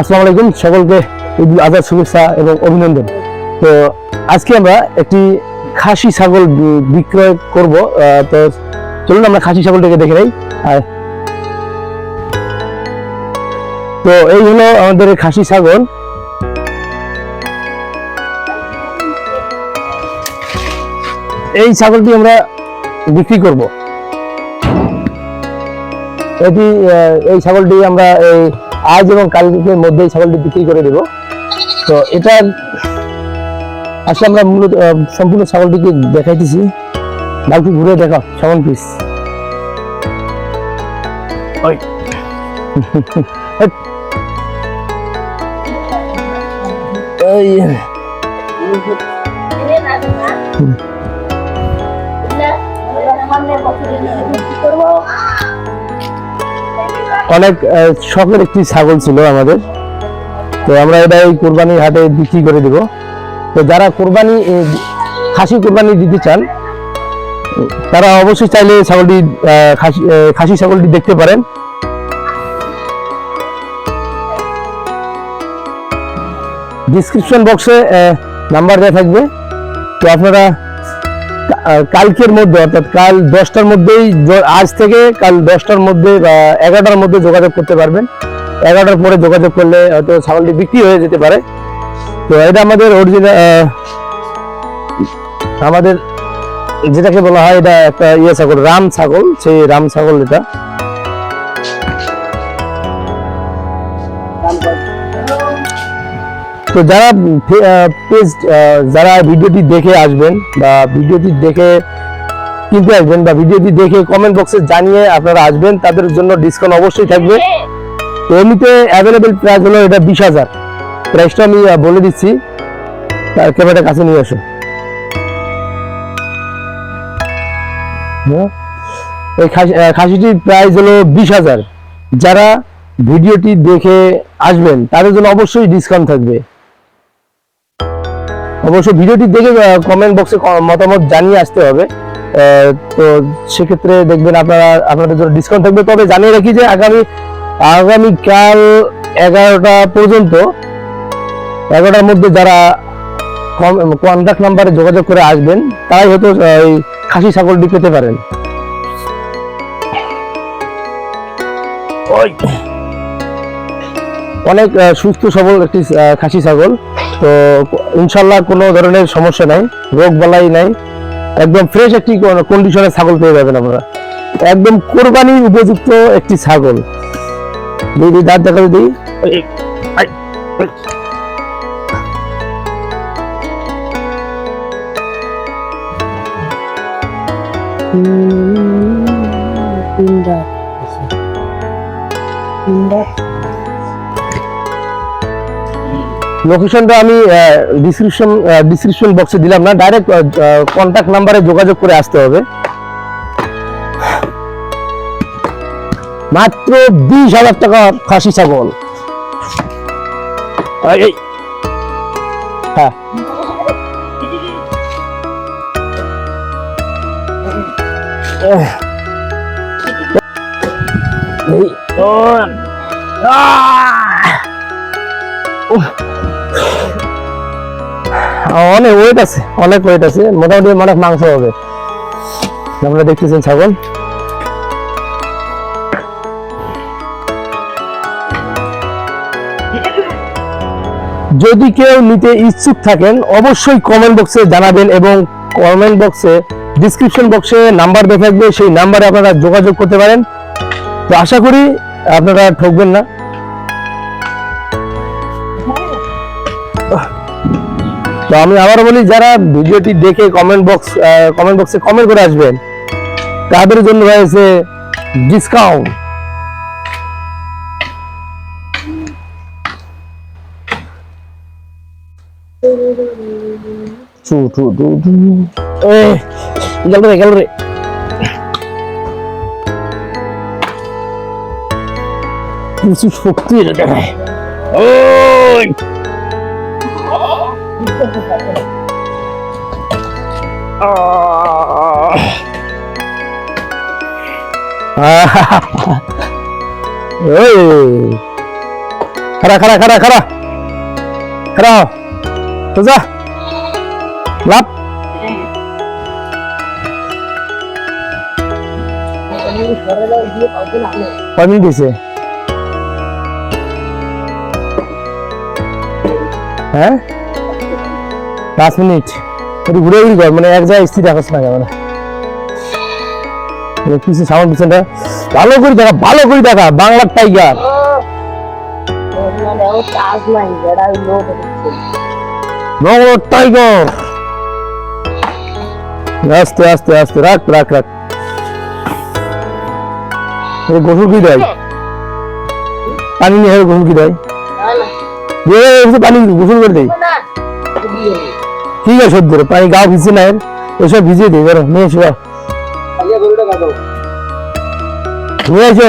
আসসালামু আলাইকুম সকলকে ঈদ উল আজহার শুভেচ্ছা এবং অভিনন্দন। তো আজকে আমরা একটি খাসি ছাগল বিক্রয় করব তো চলুন আমরা খাসি ছাগলটাকে দেখে নেই। তো এই হলো আমাদের খাসি ছাগল। এই ছাগলটি আমরা বিক্রি করব। এটি এই ছাগলটি আমরা এই আজ এবং কালকের মধ্যে এই ছাগলটি বিক্রি করে দেব। তো এটা আসলে আমরা মূলত সম্পূর্ণ ছাগলটিকে দেখাইতেছি। বাকি ঘুরে দেখা সেমন পিস ওই। ওই। অনেক শখের একটি ছাগল ছিল আমাদের। তো আমরা এটা এই কোরবানির হাটে বিক্রি করে দিব। তো যারা কোরবানি খাসি কোরবানি দিতে চান, তারা অবশ্যই চাইলে ছাগলটি খাসি ছাগলটি দেখতে পারেন। ডিসক্রিপশন বক্সে নাম্বার দেওয়া থাকবে। তো আপনারা কালকের মধ্যে, অর্থাৎ কাল দশটার মধ্যেই আজ থেকে কাল দশটার মধ্যে বা এগারোটার মধ্যে যোগাযোগ করতে পারবেন। এগারোটার পরে যোগাযোগ করলে হয়তো ছাগলটি বিক্রি হয়ে যেতে পারে। তো এটা আমাদের অরিজিনাল আমাদের যেটাকে বলা হয় এটা একটা ইয়ে ছাগল, রাম ছাগল, সেই রাম ছাগল এটা। তো যারা পেজ যারা ভিডিওটি দেখে আসবেন বা ভিডিওটি দেখে কিনতে আসবেন বা ভিডিওটি দেখে কমেন্ট বক্সে জানিয়ে আপনারা আসবেন, তাদের জন্য ডিসকাউন্ট অবশ্যই থাকবে। তো এমনিতে অ্যাভেলেবেল প্রাইস হলো এটা বিশ হাজার। প্রাইসটা আমি বলে দিচ্ছি। তার ক্যামেরাটা কাছে নিয়ে আসো হ্যাঁ? এই খাসি খাসিটির প্রাইস হলো বিশ হাজার। যারা ভিডিওটি দেখে আসবেন, তাদের জন্য অবশ্যই ডিসকাউন্ট থাকবে। অবশ্য ভিডিওটি দেখে কমেন্ট বক্সে মতামত জানিয়ে আসতে হবে। তো সেক্ষেত্রে দেখবেন আপনারা আপনাদের জন্য ডিসকাউন্ট থাকবে। তবে জানিয়ে রাখি যে আগামী আগামী কাল এগারোটা পর্যন্ত এগারোটার মধ্যে যারা কন্ট্যাক্ট নাম্বারে যোগাযোগ করে আসবেন তারাই হয়তো এই খাসি ছাগলটি পেতে পারেন। অনেক সুস্থ সবল একটি খাসি ছাগল। তো ইনশাল্লাহ কোনো ধরনের সমস্যা নাই রোগ বালাই নাই। একদম ফ্রেশ একটি কন্ডিশনের ছাগল পেয়ে যাবেন আপনারা। একদম কোরবানির উপযুক্ত একটি ছাগল। দিই দাঁত দেখা এই, আই, আই। তিনটা লোকেশনটা আমি ডিসক্রিপশন ডিসক্রিপশন বক্সে দিলাম না ডাইরেক্ট কন্ট্যাক্ট নাম্বারে যোগাযোগ করে আসতে হবে। মাত্র বিশ হাজার টাকা খাসি ছাগল। হ্যাঁ। এহ। অনেক ওয়েট আছে, অনেক ওয়েট আছে, মোটামুটি অনেক মাংস হবে। আপনারা দেখতেছেন ছাগল। যদি কেউ নিতে ইচ্ছুক থাকেন, অবশ্যই কমেন্ট বক্সে জানাবেন এবং কমেন্ট বক্সে ডিসক্রিপশন বক্সে নাম্বার দেওয়া সেই নাম্বারে আপনারা যোগাযোগ করতে পারেন। তো আশা করি আপনারা ঠকবেন না। তো আমি আবার বলি, যারা ভিডিওটি দেখে কমেন্ট বক্স কমেন্ট বক্সে কমেন্ট করে আসবেন, তাদের জন্য রয়েছে ডিসকাউন্ট শক্তি দেখায় ওই! Ah. Lap. Pani di sini. Hah? পাঁচ মিনিট। একটু ঘুরে ঘুরি কর মানে এক জায়গায় স্থির রাখাস না কেমন পিছনে সামনে পিছনটা ভালো করে দেখা ভালো করে দেখা বাংলার টাইগার। বাংলার টাইগার। আস্তে আস্তে আস্তে রাখ রাখ রাখ। গোসল কি দেয়? পানি নিয়ে গোসল কি দেয়? দিয়ে পানি গোসল করে দেয়। ঠিক আছে, সদ্য। পানি গাও ভিজে না এসব ভিজিয়ে দিই ধরো নিয়ে এসো নিয়ে এসো।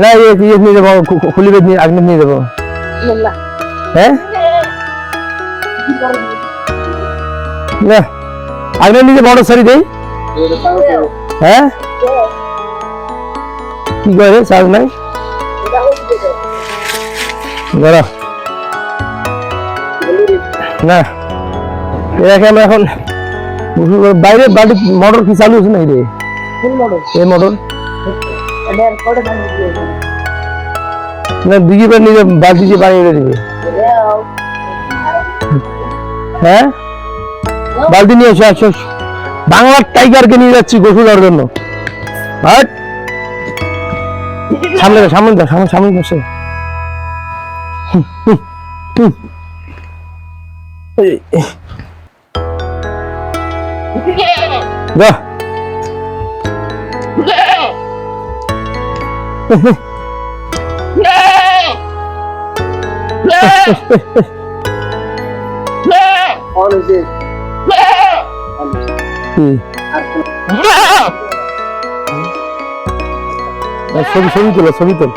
না ইয়ে ইয়ে নিয়ে যাব খুলি বেদ নিয়ে আগ্নে নিয়ে যাব। হ্যাঁ? না আগ্নে নিয়ে বড় সারি দেই। হ্যাঁ? কি করে চার্জ নাই? না। এটাকে আমরা এখন বাইরে বাড়ি মোটর কি চালু আছে না রে? এই মোটর না পানি নিয়ে বালতি দিয়ে পানি এনে দিবে। হ্যাঁ? বালতি নিয়ে এসে আসো বাংলার টাইগারকে নিয়ে যাচ্ছি গোসল দেওয়ার জন্য। হাট। সামনে যা, সামনে যা, সামনে সামনে বসে। হুম, হুম, হুম। 네. 어느새 음. 아, 소리 소리 들어 소리 들어.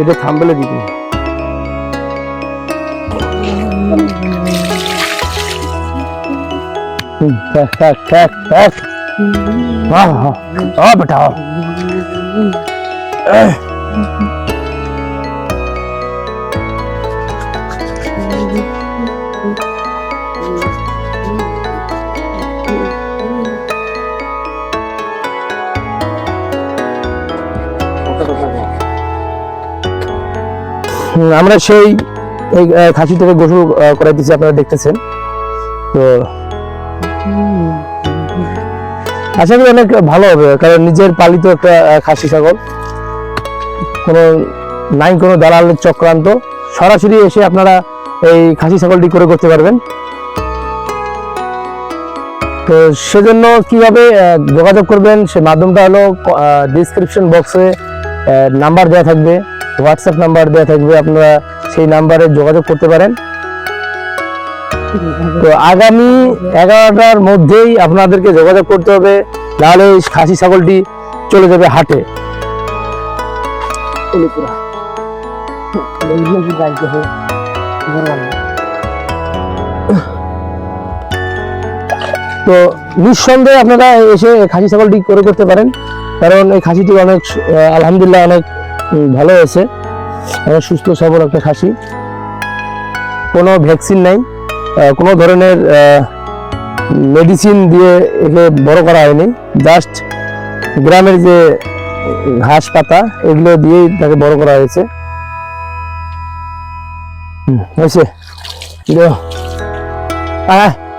이제 담벌레 지금. हाँ। एह। হুম, আমরা সেই এই আহ, খাসি থেকে গোসল আহ, করাইতেছি আপনারা দেখতেছেন তো আশা করি অনেক ভালো হবে, কারণ নিজের পালিত একটা খাসি ছাগল। কোনো, নাই কোনো দালালের চক্রান্ত। সরাসরি এসে আপনারা এই খাসি ছাগলটি করে করতে পারবেন। তো সেজন্য কীভাবে যোগাযোগ করবেন, সে মাধ্যমটা হলো ডিসক্রিপশন বক্সে নাম্বার দেওয়া থাকবে হোয়াটসঅ্যাপ নাম্বার দেওয়া থাকবে, আপনারা সেই নাম্বারে যোগাযোগ করতে পারেন। তো আগামী এগারোটার মধ্যেই আপনাদেরকে যোগাযোগ করতে হবে। নাহলে এই খাসি ছাগলটি চলে যাবে হাটে। তো নিঃসন্দেহে আপনারা এসে খাসি ছাগলটি করে করতে পারেন। কারণ এই খাসিটি অনেক আলহামদুলিল্লাহ অনেক ভালো হয়েছে। সুস্থ সবল একটা খাসি। কোনো ভ্যাকসিন নাই। কোনো ধরনের মেডিসিন দিয়ে একে বড় করা হয়নি জাস্ট গ্রামের যে ঘাস পাতা এগুলো দিয়েই তাকে বড় করা হয়েছে হয়েছে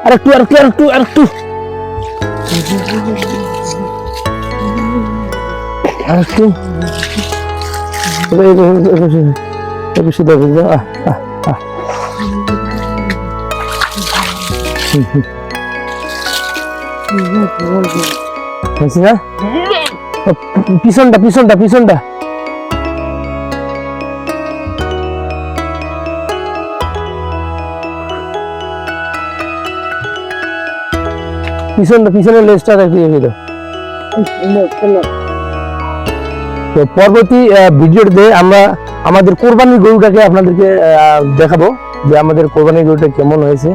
আরেকটু আরেকটু আরেকটু আরেকটু আরেকটু এবার- এবার- এবার- এবার- এবার শুধু পিছনটা পিছনটা পিছনটা পিছনটা পিছনের লেজটা রেখে তো পরবর্তী ভিডিওতে আমরা আমাদের কোরবানির গরুটাকে আপনাদেরকে দেখাবো যে আমাদের কোরবানির গরুটা কেমন হয়েছে।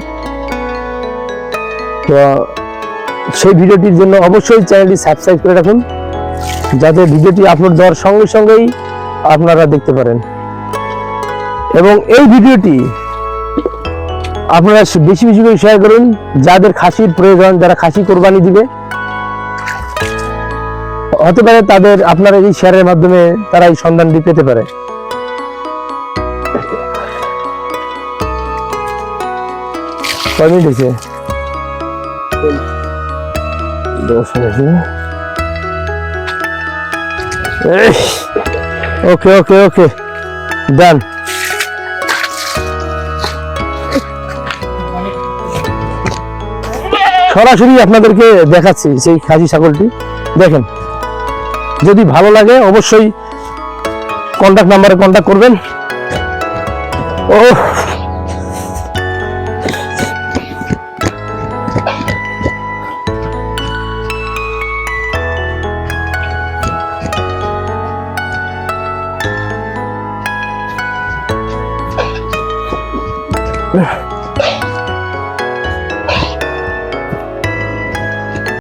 তো সেই ভিডিওটির জন্য অবশ্যই চ্যানেলটি সাবস্ক্রাইব করে রাখুন, যাতে ভিডিওটি আপলোড দেওয়ার সঙ্গে সঙ্গেই আপনারা দেখতে পারেন। এবং এই ভিডিওটি আপনারা বেশি বেশি করে শেয়ার করুন, যাদের খাসির প্রয়োজন, যারা খাসি কোরবানি দিবে। হতে পারে তাদের আপনার এই শেয়ারের মাধ্যমে তারা এই সন্ধানটি পেতে পারে। কয় ওকে ওকে ওকে, ডান। সরাসরি আপনাদেরকে দেখাচ্ছি সেই খাসি ছাগলটি। দেখেন, যদি ভালো লাগে অবশ্যই কন্ট্যাক্ট নাম্বারে কন্ট্যাক্ট করবেন। ও